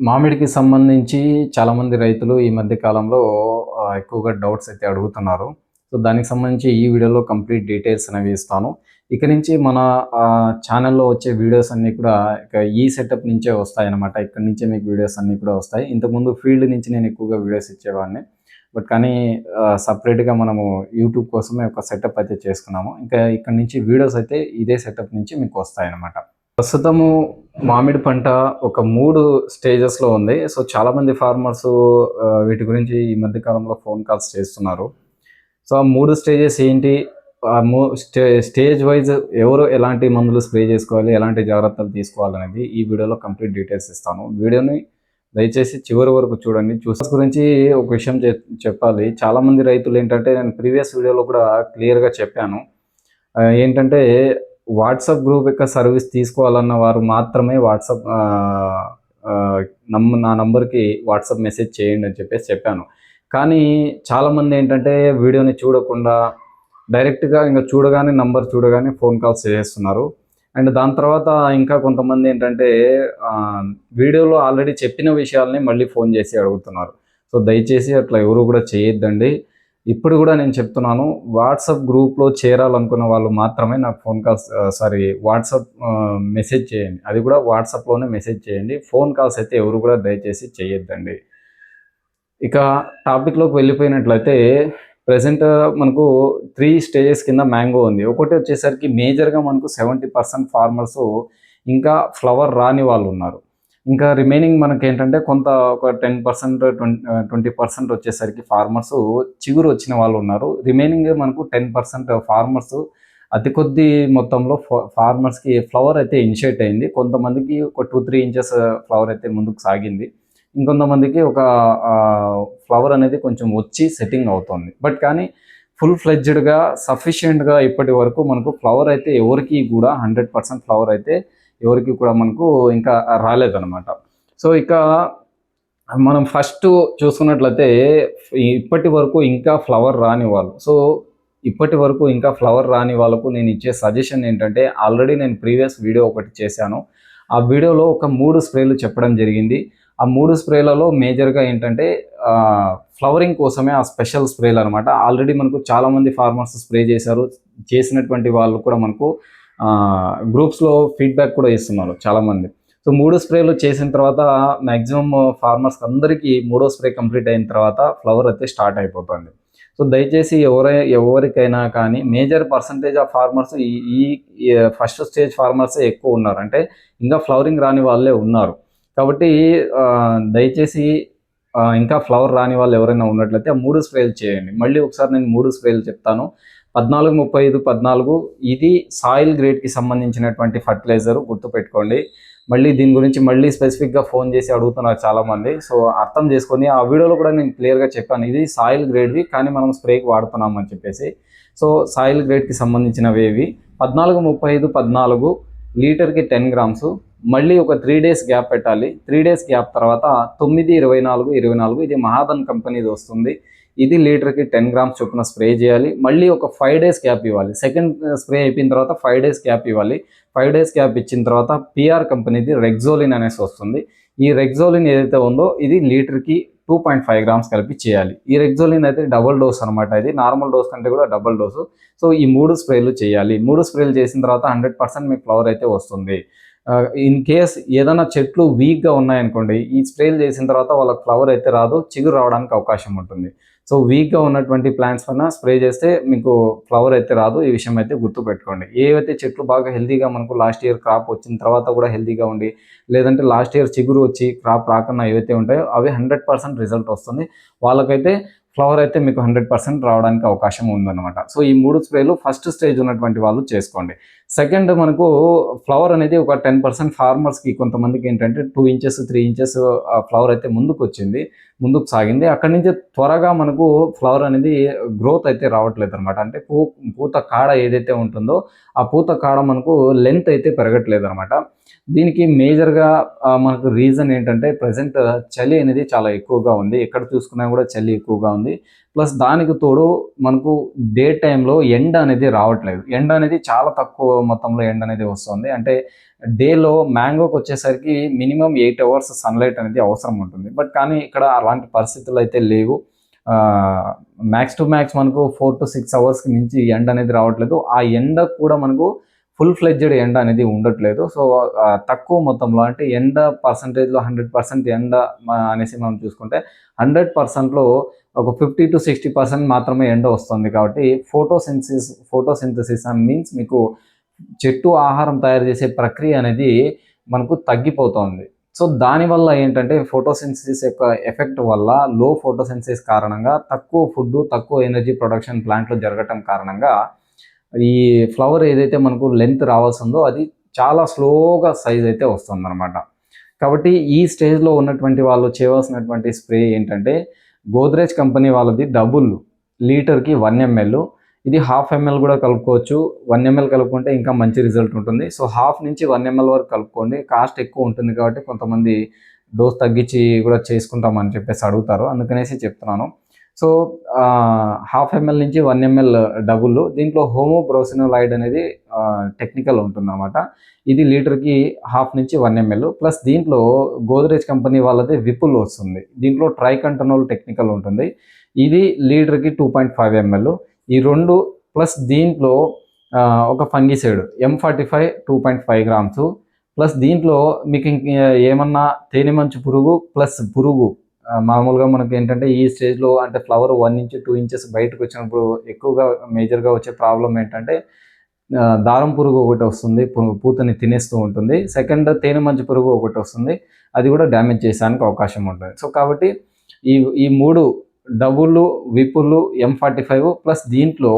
మామిడికి సంబంధించి చాలామంది రైతులు ఈ మధ్య కాలంలో ఎక్కువగా డౌట్స్ అయితే అడుగుతున్నారు. సో దానికి సంబంధించి ఈ వీడియోలో కంప్లీట్ డీటెయిల్స్ అనేవి ఇస్తాను. ఇక నుంచి మన ఛానల్లో వచ్చే వీడియోస్ అన్నీ కూడా ఇక ఈ సెటప్ నుంచే వస్తాయి అనమాట ఇక్కడ నుంచే మీకు వీడియోస్ అన్నీ కూడా వస్తాయి. ఇంతకుముందు ఫీల్డ్ నుంచి నేను ఎక్కువగా వీడియోస్ ఇచ్చేవాడిని. బట్ కానీ సపరేట్గా మనము యూట్యూబ్ కోసమే ఒక సెటప్ అయితే చేసుకున్నాము. ఇంకా ఇక్కడ నుంచి వీడియోస్ అయితే ఇదే సెటప్ నుంచి మీకు వస్తాయి అనమాట ప్రస్తుతము మామిడి పంట ఒక మూడు స్టేజెస్లో ఉంది. సో చాలామంది ఫార్మర్స్ వీటి గురించి ఈ మధ్య కాలంలో ఫోన్ కాల్స్ చేస్తున్నారు. సో ఆ మూడు స్టేజెస్ ఏంటి? ఆ మూ స్టే స్టేజ్ వైజ్ ఎవరు ఎలాంటి మందులు స్ప్రే చేసుకోవాలి? ఎలాంటి జాగ్రత్తలు తీసుకోవాలనేది ఈ వీడియోలో కంప్లీట్ డీటెయిల్స్ ఇస్తాను. వీడియోని దయచేసి చివరి వరకు చూడండి. చూసే గురించి ఒక విషయం చెప్పాలి. చాలామంది రైతులు ఏంటంటే నేను ప్రీవియస్ వీడియోలో కూడా క్లియర్గా చెప్పాను. ఏంటంటే వాట్సాప్ గ్రూప్ యొక్క సర్వీస్ తీసుకోవాలన్న వారు మాత్రమే వాట్సాప్ నమ్మ నా నంబర్కి వాట్సాప్ మెసేజ్ చేయండి అని చెప్పేసి చెప్పాను. కానీ చాలామంది ఏంటంటే వీడియోని చూడకుండా డైరెక్ట్గా ఇంకా చూడగానే నంబర్ చూడగానే ఫోన్ కాల్స్ చేస్తున్నారు అండ్ దాని తర్వాత ఇంకా కొంతమంది ఏంటంటే వీడియోలో ఆల్రెడీ చెప్పిన విషయాల్ని మళ్ళీ ఫోన్ చేసి అడుగుతున్నారు. సో దయచేసి అట్లా ఎవరు కూడా చేయొద్దండి. ఇప్పుడు కూడా నేను చెప్తున్నాను వాట్సాప్ గ్రూప్లో చేరాలనుకున్న వాళ్ళు మాత్రమే నాకు phone calls sorry WhatsApp message చేయండి. అది కూడా వాట్సాప్లోనే మెసేజ్ చేయండి. ఫోన్ కాల్స్ అయితే ఎవరు కూడా దయచేసి చేయొద్దండి. ఇక టాపిక్లోకి వెళ్ళిపోయినట్లయితే ప్రజెంట్ మనకు త్రీ స్టేజెస్ కింద మ్యాంగో ఉంది. ఒకటి వచ్చేసరికి మేజర్గా మనకు సెవెంటీ పర్సెంట్ ఫార్మర్స్ ఇంకా ఫ్లవర్ రాని వాళ్ళు ఉన్నారు. ఇంకా రిమైనింగ్ మనకి ఏంటంటే కొంత ఒక టెన్ పర్సెంట్ ట్వంటీ పర్సెంట్ వచ్చేసరికి ఫార్మర్స్ చిగురు వచ్చిన వాళ్ళు ఉన్నారు. రిమైనింగ్ మనకు టెన్ పర్సెంట్ ఫార్మర్స్ అతి కొద్ది మొత్తంలో ఫార్మర్స్కి ఫ్లవర్ అయితే ఇనిషియేట్ అయింది. కొంతమందికి ఒక టూ త్రీ ఇంచెస్ ఫ్లవర్ అయితే ముందుకు సాగింది. ఇంకొంతమందికి ఒక ఫ్లవర్ అనేది కొంచెం వచ్చి సెట్టింగ్ అవుతుంది. బట్ కానీ ఫుల్ ఫ్లెడ్జ్డ్గా సఫిషియెంట్గా ఇప్పటి వరకు మనకు ఫ్లవర్ అయితే ఎవరికి కూడా హండ్రెడ్ పర్సెంట్ ఫ్లవర్ అయితే ఎవరికి కూడా మనకు ఇంకా రాలేదన్నమాట. సో ఇక మనం ఫస్ట్ చూసుకున్నట్లయితే ఇప్పటి వరకు ఇంకా ఫ్లవర్ రాని వాళ్ళు. సో ఇప్పటి వరకు ఇంకా ఫ్లవర్ రాని వాళ్ళకు నేను ఇచ్చే సజెషన్ ఏంటంటే ఆల్రెడీ నేను ప్రీవియస్ వీడియో ఒకటి చేశాను. ఆ వీడియోలో ఒక మూడు స్ప్రేలు చెప్పడం జరిగింది. ఆ మూడు స్ప్రేలలో మేజర్గా ఏంటంటే ఫ్లవరింగ్ కోసమే ఆ స్పెషల్ స్ప్రేలు అనమాట ఆల్రెడీ మనకు చాలామంది ఫార్మర్స్ స్ప్రే చేశారు. చేసినటువంటి వాళ్ళు కూడా మనకు గ్రూప్స్లో ఫీడ్బ్యాక్ కూడా ఇస్తున్నారు చాలామంది. సో మూడు స్ప్రేలు చేసిన తర్వాత మ్యాక్సిమం ఫార్మర్స్ అందరికీ మూడో స్ప్రే కంప్లీట్ అయిన తర్వాత ఫ్లవర్ అయితే స్టార్ట్ అయిపోతుంది. సో దయచేసి ఎవరై ఎవరికైనా కానీ మేజర్ పర్సంటేజ్ ఆఫ్ ఫార్మర్స్ ఈ ఈ ఫస్ట్ స్టేజ్ ఫార్మర్సే ఎక్కువ ఉన్నారు. అంటే ఇంకా ఫ్లవరింగ్ రాని వాళ్ళే ఉన్నారు. కాబట్టి దయచేసి ఇంకా ఫ్లవర్ రాని వాళ్ళు ఎవరైనా ఉన్నట్లయితే ఆ మూడు స్ప్రేలు చేయండి. మళ్ళీ ఒకసారి నేను మూడు స్ప్రేలు చెప్తాను. పద్నాలుగు ముప్పై ఐదు పద్నాలుగు ఇది సాయిల్ గ్రేడ్కి సంబంధించినటువంటి ఫర్టిలైజర్ గుర్తుపెట్టుకోండి. మళ్ళీ దీని గురించి మళ్ళీ స్పెసిఫిక్గా ఫోన్ చేసి అడుగుతున్నారు చాలామంది. సో అర్థం చేసుకొని ఆ వీడియోలో కూడా నేను క్లియర్గా చెప్పాను. ఇది సాయిల్ గ్రేడ్వి కానీ మనం స్ప్రేకి వాడుతున్నాం అని చెప్పేసి. సో సాయిల్ గ్రేడ్కి సంబంధించినవి ఇవి పద్నాలుగు ముప్పై ఐదు పద్నాలుగు లీటర్కి టెన్ గ్రామ్స్ మళ్ళీ ఒక త్రీ డేస్ గ్యాప్ పెట్టాలి. త్రీ డేస్ గ్యాప్ తర్వాత తొమ్మిది ఇరవై నాలుగు ఇరవై నాలుగు ఇది మహాదన్ కంపెనీది వస్తుంది. ఇది లీటర్కి టెన్ గ్రామ్స్ చొప్పున స్ప్రే చేయాలి. మళ్ళీ ఒక ఫైవ్ డేస్ గ్యాప్ ఇవ్వాలి. సెకండ్ స్ప్రే uh, అయిపోయిన తర్వాత ఫైవ్ డేస్ గ్యాప్ ఇవ్వాలి. ఫైవ్ డేస్ గ్యాప్ ఇచ్చిన తర్వాత పిఆర్ కంపెనీది రెగ్జోలిన్ అనేసి వస్తుంది. ఈ రెగ్జోలిన్ ఏదైతే ఉందో ఇది లీటర్కి టూ పాయింట్ ఫైవ్ గ్రామ్స్ కలిపి చేయాలి. ఈ రెగ్జోలిన్ అయితే డబుల్ డోస్ అనమాట ఇది. నార్మల్ డోస్ కంటే కూడా డబుల్ డోసు సో ఈ మూడు స్ప్రేలు చేయాలి. మూడు స్ప్రేలు చేసిన తర్వాత హండ్రెడ్ పర్సెంట్ మీకు ఫ్లవర్ అయితే వస్తుంది. ఇన్ కేస్ ఏదైనా చెట్లు వీక్గా ఉన్నాయనుకోండి ఈ స్ప్రేలు చేసిన తర్వాత వాళ్ళకి ఫ్లవర్ అయితే రాదు చిగురు రావడానికి అవకాశం ఉంటుంది. సో వీక్గా ఉన్నటువంటి ప్లాంట్స్ పైన స్ప్రే చేస్తే మీకు ఫ్లవర్ అయితే రాదు ఈ విషయం అయితే గుర్తుపెట్టుకోండి. ఏవైతే చెట్లు బాగా హెల్తీగా మనకు లాస్ట్ ఇయర్ క్రాప్ వచ్చిన తర్వాత కూడా హెల్తీగా ఉండి లేదంటే లాస్ట్ ఇయర్ చిగురు వచ్చి క్రాప్ రాకుండా ఏవైతే ఉంటాయో అవి హండ్రెడ్ పర్సెంట్ రిజల్ట్ వస్తుంది. వాళ్ళకైతే ఫ్లవర్ అయితే మీకు హండ్రెడ్ పర్సెంట్ రావడానికి అవకాశం ఉందన్నమాట. సో ఈ మూడు స్ప్రేలు ఫస్ట్ స్టేజ్ ఉన్నటువంటి వాళ్ళు చేసుకోండి. సెకండ్ మనకు ఫ్లవర్ అనేది ఒక టెన్ పర్సెంట్ ఫార్మర్స్కి కొంతమందికి ఏంటంటే two inches three inches flower అయితే ముందుకు వచ్చింది ముందుకు సాగింది. అక్కడి నుంచి త్వరగా మనకు ఫ్లవర్ అనేది గ్రోత్ అయితే రావట్లేదు అనమాట అంటే పూ పూత కాడ ఏదైతే ఉంటుందో ఆ పూత కాడ మనకు లెంత్ అయితే పెరగట్లేదు అనమాట దీనికి మేజర్గా మనకు రీజన్ ఏంటంటే ప్రజెంట్ చలి అనేది చాలా ఎక్కువగా ఉంది. ఎక్కడ చూసుకున్నా కూడా చలి ఎక్కువగా ఉంది. ప్లస్ దానికి తోడు మనకు డే టైంలో ఎండ అనేది రావట్లేదు. ఎండ అనేది చాలా తక్కువ మొత్తంలో ఎండ అనేది వస్తుంది. అంటే డేలో మ్యాంగోకి వచ్చేసరికి మినిమం ఎయిట్ అవర్స్ సన్లైట్ అనేది అవసరం ఉంటుంది. బట్ కానీ ఇక్కడ అలాంటి పరిస్థితులు అయితే లేవు. మ్యాక్స్ టు మ్యాక్స్ మనకు ఫోర్ టు సిక్స్ అవర్స్కి మించి ఎండ అనేది రావట్లేదు. ఆ ఎండ కూడా మనకు ఫుల్ ఫ్లెడ్జెడ్ ఎండ అనేది ఉండట్లేదు. సో తక్కువ మొత్తంలో అంటే ఎండ పర్సంటేజ్లో హండ్రెడ్ పర్సెంట్ ఎండ అనేసి మనం చూసుకుంటే హండ్రెడ్ పర్సెంట్లో ఒక ఫిఫ్టీ టు సిక్స్టీ పర్సెంట్ మాత్రమే ఎండ వస్తుంది కాబట్టి ఫోటోసింథసిస్ ఫోటోసింథసిస్ అండ్ మీన్స్ మీకు చెట్టు ఆహారం తయారు చేసే ప్రక్రియ అనేది మనకు తగ్గిపోతుంది. సో దానివల్ల ఏంటంటే ఫోటోసింథసిస్ యొక్క ఎఫెక్ట్ వల్ల లో ఫోటోసింథసిస్ కారణంగా తక్కువ ఫుడ్ తక్కువ ఎనర్జీ ప్రొడక్షన్ ప్లాంట్లో జరగటం కారణంగా ఈ ఫ్లవర్ ఏదైతే మనకు లెంత్ రావాల్సిందో అది చాలా స్లోగా సైజ్ అయితే వస్తుంది అనమాట కాబట్టి ఈ స్టేజ్లో ఉన్నటువంటి వాళ్ళు చేయవలసినటువంటి స్ప్రే ఏంటంటే గోద్రేజ్ కంపెనీ వాళ్ళది డబుల్ లీటర్కి వన్ ఎంఎల్ ఇది హాఫ్ ఎంఎల్ కూడా కలుపుకోవచ్చు. వన్ ఎంఎల్ కలుపుకుంటే ఇంకా మంచి రిజల్ట్ ఉంటుంది. సో హాఫ్ నుంచి వన్ ఎంఎల్ వరకు కలుపుకోండి. కాస్ట్ ఎక్కువ ఉంటుంది కాబట్టి కొంతమంది డోస్ తగ్గించి కూడా చేసుకుంటామని చెప్పేసి అడుగుతారు. అందుకనేసి చెప్తున్నాను. సో హాఫ్ ఎంఎల్ నుంచి వన్ ఎంఎల్ డబుల్ దీంట్లో హోమో బ్రోసినోలైడ్ అనేది టెక్నికల్ ఉంటుంది అనమాట ఇది లీటర్కి హాఫ్ నుంచి వన్ ఎంఎల్ ప్లస్ దీంట్లో గోద్రేజ్ కంపెనీ వాళ్ళది విపుల్ వస్తుంది. దీంట్లో ట్రైకంటనోల్ టెక్నికల్ ఉంటుంది. ఇది లీటర్కి టూ పాయింట్ ఫైవ్ ఎంఎల్ ఈ రెండు ప్లస్ దీంట్లో ఒక fungicide M forty five two point five grams plus దీంట్లో మీకు ఏమన్నా తేనె మంచు పురుగు ప్లస్ పురుగు. మామూలుగా మనకి ఏంటంటే ఈ స్టేజ్లో అంటే flower one inch two inches బయటకు వచ్చినప్పుడు ఎక్కువగా మేజర్గా వచ్చే ప్రాబ్లం ఏంటంటే దారం పురుగు ఒకటి వస్తుంది పూతని తినేస్తూ ఉంటుంది. సెకండ్ తేనె మంచు పురుగు ఒకటి వస్తుంది. అది కూడా డ్యామేజ్ చేసానికి అవకాశం ఉంటుంది. సో కాబట్టి ఈ ఈ మూడు double Vipul M forty five plus దీంట్లో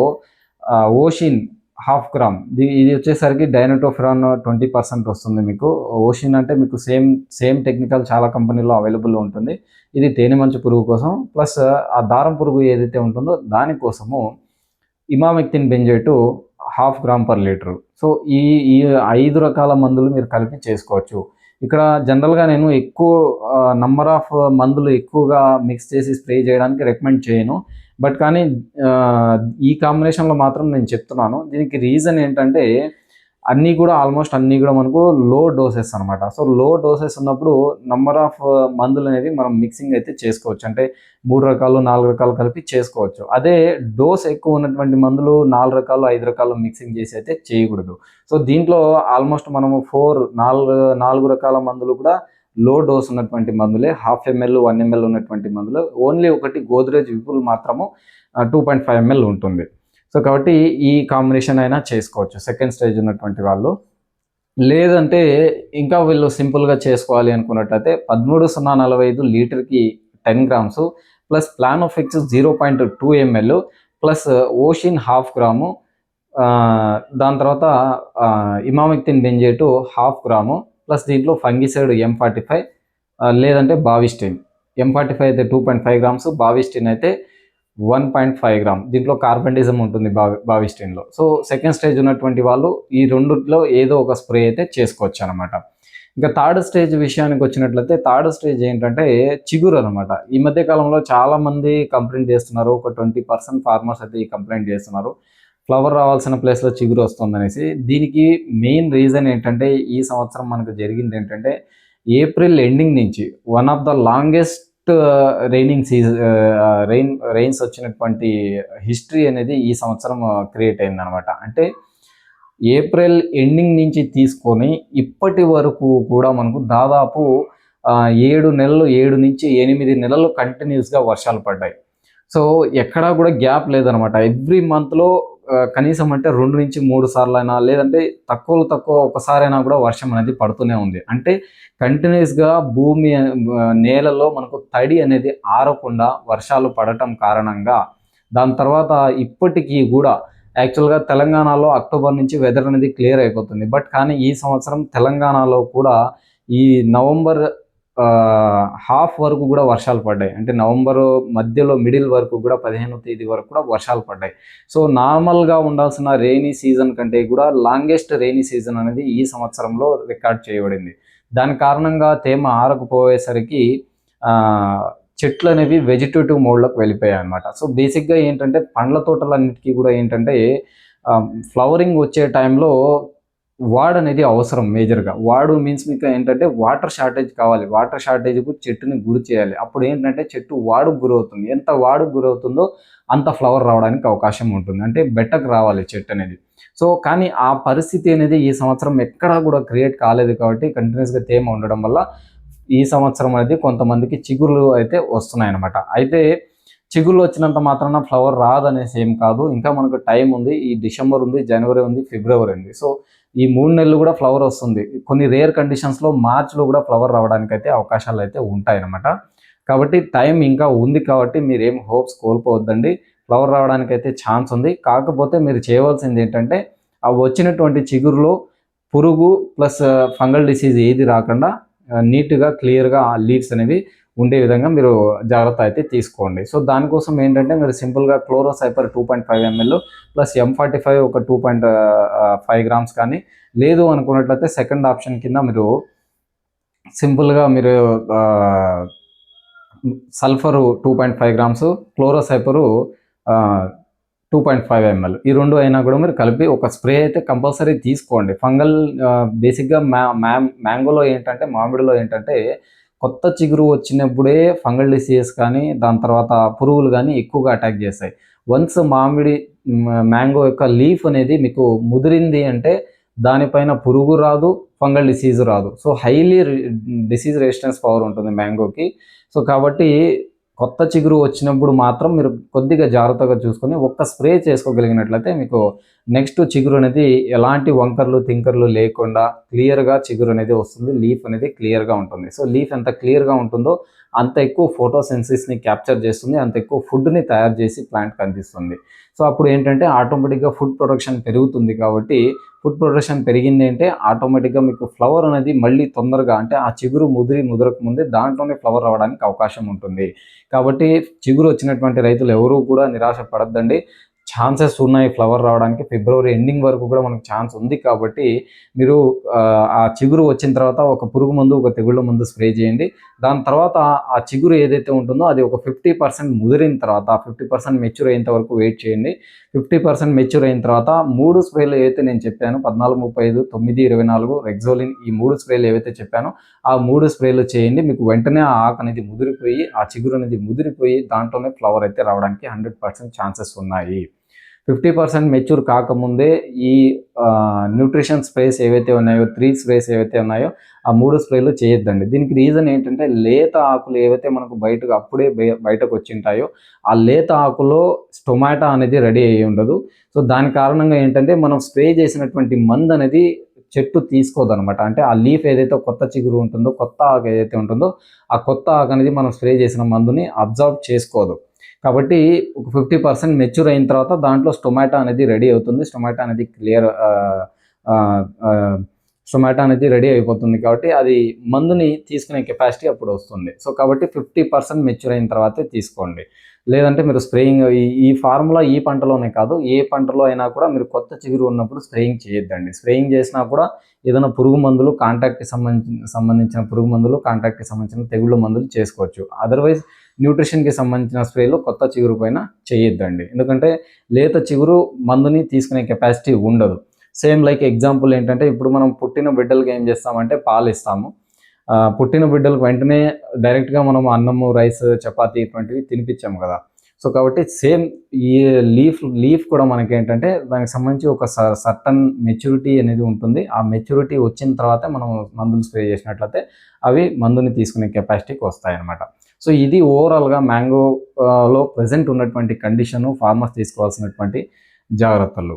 ఓషిన్ హాఫ్ గ్రామ్. ఇది వచ్చేసరికి డైనటోఫ్రాన్ ట్వంటీ పర్సెంట్ వస్తుంది మీకు. ఓషిన్ అంటే మీకు సేమ్ సేమ్ టెక్నికల్ చాలా కంపెనీలో అవైలబుల్ ఉంటుంది. ఇది తేనె మంచు పురుగు కోసం. ప్లస్ ఆ దారం పురుగు ఏదైతే ఉంటుందో దానికోసము emamectin benzoate half gram per litre. So ఈ ఈ ఐదు రకాల మందులు మీరు కలిపి చేసుకోవచ్చు. ఇక్కడ జనరల్గా నేను ఎక్కువ నంబర్ ఆఫ్ మందులు ఎక్కువగా మిక్స్ చేసి స్ప్రే చేయడానికి రికమెండ్ చేయను. బట్ కానీ ఈ కాంబినేషన్లో మాత్రం నేను చెప్తున్నాను. దీనికి రీజన్ ఏంటంటే అన్నీ కూడా ఆల్మోస్ట్ అన్నీ కూడా మనకు లో డోసెస్ అనమాట సో లో డోసెస్ ఉన్నప్పుడు నంబర్ ఆఫ్ uh, మందులు అనేది మనం మిక్సింగ్ అయితే చేసుకోవచ్చు. అంటే మూడు రకాలు నాలుగు రకాలు కలిపి చేసుకోవచ్చు. అదే డోస్ ఎక్కువ ఉన్నటువంటి మందులు నాలుగు రకాలు ఐదు రకాలు మిక్సింగ్ చేసి అయితే చేయకూడదు. సో దీంట్లో ఆల్మోస్ట్ మనము ఫోర్ నాలుగు నాలుగు రకాల మందులు కూడా లో డోస్ ఉన్నటువంటి మందులే హాఫ్ ఎంఎల్ వన్ ఎంఎల్ ఉన్నటువంటి మందులు. ఓన్లీ ఒకటి గోద్రేజ్ విపుల్ మాత్రము టూ పాయింట్ ఫైవ్ ఎంఎల్ ఉంటుంది. సో కాబట్టి ఈ కాంబినేషన్ అయినా చేసుకోవచ్చు. సెకండ్ స్టేజ్ ఉన్నటువంటి వాళ్ళు. లేదంటే ఇంకా వీళ్ళు సింపుల్గా చేసుకోవాలి అనుకున్నట్టయితే పదమూడు సున్నా నలభై ఐదు లీటర్కి ten grams plus Planofix zero point two ML plus Oshin half gram దాని తర్వాత emamectin benzoate half gram plus దీంట్లో ఫంగిసైడ్ ఎం ఫార్టీ ఫైవ్ లేదంటే బావిస్టిన్. ఎం ఫార్టీ ఫైవ్ అయితే two point five grams Bavistin అయితే వన్ పాయింట్ ఫైవ్ గ్రామ్. దీంట్లో carbendazim ఉంటుంది బావి బావిస్టిన్లో so second stage ఉన్నటువంటి వాళ్ళు ఈ రెండులో ఏదో ఒక స్ప్రే అయితే చేసుకోవచ్చు అనమాట ఇంకా థర్డ్ స్టేజ్ విషయానికి వచ్చినట్లయితే థర్డ్ స్టేజ్ ఏంటంటే చిగురు అనమాట ఈ మధ్య కాలంలో చాలా మంది కంప్లైంట్ చేస్తున్నారు. ఒక ట్వంటీ పర్సెంట్ ఫార్మర్స్ అయితే ఈ కంప్లైంట్ చేస్తున్నారు. ఫ్లవర్ రావాల్సిన ప్లేస్లో చిగురు వస్తుందనేసి. దీనికి మెయిన్ రీజన్ ఏంటంటే ఈ సంవత్సరం మనకు జరిగింది ఏంటంటే ఏప్రిల్ ఎండింగ్ నుంచి one of the longest raining season rain rains వచ్చినటువంటి హిస్టరీ అనేది ఈ సంవత్సరం క్రియేట్ అయింది అనమాట అంటే ఏప్రిల్ ఎండింగ్ నుంచి తీసుకొని ఇప్పటి వరకు కూడా మనకు దాదాపు ఏడు నెలలు ఏడు నుంచి ఎనిమిది నెలలు కంటిన్యూస్గా వర్షాలు పడ్డాయి. సో ఎక్కడా కూడా గ్యాప్ లేదనమాట ఎవ్రీ మంత్లో కనీసం అంటే రెండు నుంచి మూడు సార్లు అయినా లేదంటే తక్కువలో తక్కువ ఒకసారైనా కూడా వర్షం అనేది పడుతూనే ఉంది. అంటే కంటిన్యూస్గా భూమి నేలలో మనకు తడి అనేది ఆరకుండా వర్షాలు పడటం కారణంగా దాని తర్వాత ఇప్పటికీ కూడా యాక్చువల్గా తెలంగాణలో అక్టోబర్ నుంచి వెదర్ అనేది క్లియర్ అయిపోతుంది. బట్ కానీ ఈ సంవత్సరం తెలంగాణలో కూడా ఈ నవంబర్ హాఫ్ వరకు కూడా వర్షాలు పడ్డాయి. అంటే నవంబర్ మధ్యలో మిడిల్ వరకు కూడా పదిహేను తేదీ వరకు కూడా వర్షాలు పడ్డాయి. సో నార్మల్గా ఉండాల్సిన రెయినీ సీజన్ కంటే కూడా లాంగెస్ట్ రెయినీ సీజన్ అనేది ఈ సంవత్సరంలో రికార్డ్ చేయబడింది. దాని కారణంగా తేమ ఆరకపోయేసరికి చెట్లు అనేవి వెజిటేటివ్ మోడ్లోకి వెళ్ళిపోయాయి అనమాట సో బేసిక్గా ఏంటంటే పండ్ల తోటలన్నిటికీ కూడా ఏంటంటే ఫ్లవరింగ్ వచ్చే టైంలో వాడ్ అనేది అవసరం మేజర్గా. వాడు మీన్స్ మీకు ఏంటంటే వాటర్ షార్టేజ్ కావాలి. వాటర్ షార్టేజ్కు చెట్టుని గురి చేయాలి. అప్పుడు ఏంటంటే చెట్టు వాడుకు గురవుతుంది. ఎంత వాడుకు గురవుతుందో అంత ఫ్లవర్ రావడానికి అవకాశం ఉంటుంది. అంటే బెట్టకు రావాలి చెట్టు అనేది. సో కానీ ఆ పరిస్థితి అనేది ఈ సంవత్సరం ఎక్కడా కూడా క్రియేట్ కాలేదు కాబట్టి కంటిన్యూస్గా తేమ ఉండడం వల్ల ఈ సంవత్సరం అనేది కొంతమందికి చిగురులు అయితే వస్తున్నాయి అనమాట అయితే చిగుళ్ళు వచ్చినంత మాత్రాన ఫ్లవర్ రాదనేసి ఏం కాదు. ఇంకా మనకు టైం ఉంది. ఈ డిసెంబర్ ఉంది జనవరి ఉంది ఫిబ్రవరి ఉంది. సో ఈ మూడు నెలలు కూడా ఫ్లవర్ వస్తుంది. కొన్ని రేర్ కండిషన్స్లో మార్చ్లో కూడా ఫ్లవర్ రావడానికి అయితే అవకాశాలు అయితే ఉంటాయన్నమాట. కాబట్టి టైం ఇంకా ఉంది కాబట్టి మీరు ఏం హోప్స్ కోల్పోవద్దండి. ఫ్లవర్ రావడానికి అయితే ఛాన్స్ ఉంది. కాకపోతే మీరు చేయవలసింది ఏంటంటే ఆ వచ్చినటువంటి చిగురులో పురుగు ప్లస్ ఫంగల్ డిసీజ్ ఏది రాకుండా uh, నీట్గా క్లియర్గా ఆ లీవ్స్ అనేవి ఉండే విధంగా మీరు జాగ్రత్త అయితే తీసుకోండి. సో దానికోసం ఏంటంటే మీరు సింపుల్గా chlorocyper two point five ML plus M forty five ఒక టూ పాయింట్ ఫైవ్ గ్రామ్స్ కానీ లేదు అనుకున్నట్లయితే సెకండ్ ఆప్షన్ కింద మీరు సింపుల్గా మీరు sulphur two point five grams chlorocyper two point five ML. ఈ రెండు అయినా కూడా మీరు కలిపి ఒక స్ప్రే అయితే కంపల్సరీ తీసుకోండి. ఫంగల్ బేసిక్గా మ్యా మ్యాంగోలో ఏంటంటే మామిడిలో ఏంటంటే కొత్త చిగురు వచ్చినప్పుడే ఫంగల్ డిసీజెస్ కానీ దాని తర్వాత పురుగులు కానీ ఎక్కువగా అటాక్ చేస్తాయి. వన్స్ మామిడి మ్యాంగో యొక్క లీఫ్ అనేది మీకు ముదిరింది అంటే దానిపైన పురుగు రాదు ఫంగల్ డిసీజ్ రాదు. So highly disease resistance power ఉంటుంది మ్యాంగోకి. సో కాబట్టి కొత్త చిగురు వచ్చినప్పుడు మాత్రం మీరు కొద్దిగా జాగ్రత్తగా చూసుకొని ఒక్క స్ప్రే చేసుకోగలిగినట్లయితే మీకు నెక్స్ట్ చిగురు అనేది ఎలాంటి వంకర్లు తింకర్లు లేకుండా క్లియర్గా చిగురు అనేది వస్తుంది. లీఫ్ అనేది క్లియర్గా ఉంటుంది. సో లీఫ్ ఎంత క్లియర్గా ఉంటుందో అంత ఎక్కువ ఫోటోసెన్సిస్ని క్యాప్చర్ చేస్తుంది అంత ఎక్కువ ఫుడ్ని తయారు చేసి ప్లాంట్కి అందిస్తుంది సో అప్పుడు ఏంటంటే ఆటోమేటిక్గా ఫుడ్ ప్రొడక్షన్ పెరుగుతుంది కాబట్టి ఫుడ్ ప్రొడక్షన్ పెరిగింది అంటే ఆటోమేటిక్గా మీకు ఫ్లవర్ అనేది మళ్ళీ తొందరగా అంటే ఆ చిగురు ముదిరి ముదరక ముందే దాంట్లోనే ఫ్లవర్ రావడానికి అవకాశం ఉంటుంది. కాబట్టి చిగురు వచ్చినటువంటి రైతులు ఎవరూ కూడా నిరాశ పడద్దండి ఛాన్సెస్ ఉన్నాయి ఫ్లవర్ రావడానికి. ఫిబ్రవరి ఎండింగ్ వరకు కూడా మనకు ఛాన్స్ ఉంది కాబట్టి మీరు ఆ చిగురు వచ్చిన తర్వాత ఒక పురుగు మందు ఒక తెగుళ్ళ మందు స్ప్రే చేయండి. దాని తర్వాత ఆ చిగురు ఏదైతే ఉంటుందో అది ఒక ఫిఫ్టీ పర్సెంట్ ముదిరిన తర్వాత ఫిఫ్టీ పర్సెంట్ మెచ్యూర్ అయ్యేంత వరకు వెయిట్ చేయండి. ఫిఫ్టీ పర్సెంట్ మెచ్యూర్ అయిన తర్వాత మూడు స్ప్రేలు ఏవైతే నేను చెప్పాను పద్నాలుగు ముప్పై ఐదు తొమ్మిది ఇరవై నాలుగు రెగ్జోలిన్ ఈ మూడు స్ప్రేలు ఏవైతే చెప్పానో ఆ మూడు స్ప్రేలు చేయండి. మీకు వెంటనే ఆ ఆకు అనేది ముదిరిపోయి ఆ చిగురు అనేది ముదిరిపోయి దాంట్లోనే ఫ్లవర్ అయితే రావడానికి హండ్రెడ్ పర్సెంట్ ఛాన్సెస్ ఉన్నాయి. ఫిఫ్టీ పర్సెంట్ మెచ్యూర్ కాకముందే ఈ న్యూట్రిషన్ స్ప్రేస్ ఏవైతే ఉన్నాయో త్రీ స్ప్రేస్ ఏవైతే ఉన్నాయో ఆ మూడు స్ప్రేలు చేయొద్దండి. దీనికి రీజన్ ఏంటంటే లేత ఆకులు ఏవైతే మనకు బయటకు అప్పుడే బయటకు వచ్చింటాయో ఆ లేత ఆకులో స్టొమాటో అనేది రెడీ అయ్యి ఉండదు. సో దాని కారణంగా ఏంటంటే మనం స్ప్రే చేసినటువంటి మందు అనేది చెట్టు తీసుకోదనమాట. అంటే ఆ లీఫ్ ఏదైతే కొత్త చిగురు ఉంటుందో కొత్త ఆకు ఏదైతే ఉంటుందో ఆ కొత్త ఆకు అనేది మనం స్ప్రే చేసిన మందుని అబ్జర్వ్ చేసుకోదు. కాబట్టి ఒక ఫిఫ్టీ పర్సెంట్ మెచ్యూర్ అయిన తర్వాత దాంట్లో స్టొమాటో అనేది రెడీ అవుతుంది. స్టొమాటో అనేది క్లియర్ స్టొమాటో అనేది రెడీ అయిపోతుంది కాబట్టి అది మందుని తీసుకునే కెపాసిటీ అప్పుడు వస్తుంది. సో కాబట్టి ఫిఫ్టీ పర్సెంట్ మెచ్యూర్ అయిన తర్వాతే తీసుకోండి. లేదంటే మీరు స్ప్రేయింగ్ ఈ ఈ ఫార్ములా ఈ పంటలోనే కాదు ఏ పంటలో అయినా కూడా మీరు కొత్త చిగురు ఉన్నప్పుడు స్ప్రేయింగ్ చేయొద్దండి. స్ప్రేయింగ్ చేసినా కూడా ఏదైనా పురుగు మందులు కాంటాక్ట్కి సంబంధించిన సంబంధించిన పురుగు మందులు కాంటాక్ట్కి సంబంధించిన తెగుళ్ళ మందులు చేసుకోవచ్చు. అదర్వైజ్ న్యూట్రిషన్కి సంబంధించిన స్ప్రేలు కొత్త చిగురు పైన చేయొద్దండి. ఎందుకంటే లేత చిగురు మందుని తీసుకునే కెపాసిటీ ఉండదు. సేమ్ లైక్ ఎగ్జాంపుల్ ఏంటంటే ఇప్పుడు మనం పుట్టిన బిడ్డలకి ఏం చేస్తామంటే పాలు ఇస్తాము. పుట్టిన బిడ్డలకు వెంటనే డైరెక్ట్గా మనం అన్నము రైస్ చపాతీ ఇటువంటివి తినిపించాము కదా. సో కాబట్టి సేమ్ ఈ లీఫ్ లీఫ్ కూడా మనకి ఏంటంటే దానికి సంబంధించి ఒక సర్టన్ మెచ్యూరిటీ అనేది ఉంటుంది. ఆ మెచ్యూరిటీ వచ్చిన తర్వాత మనం మందులు స్ప్రే చేసినట్లయితే అవి మందుని తీసుకునే కెపాసిటీకి వస్తాయి అన్నమాట సో ఇది ఓవరాల్గా మ్యాంగోలో ప్రజెంట్ ఉన్నటువంటి కండిషను ఫార్మర్స్ తీసుకోవాల్సినటువంటి జాగ్రత్తలు.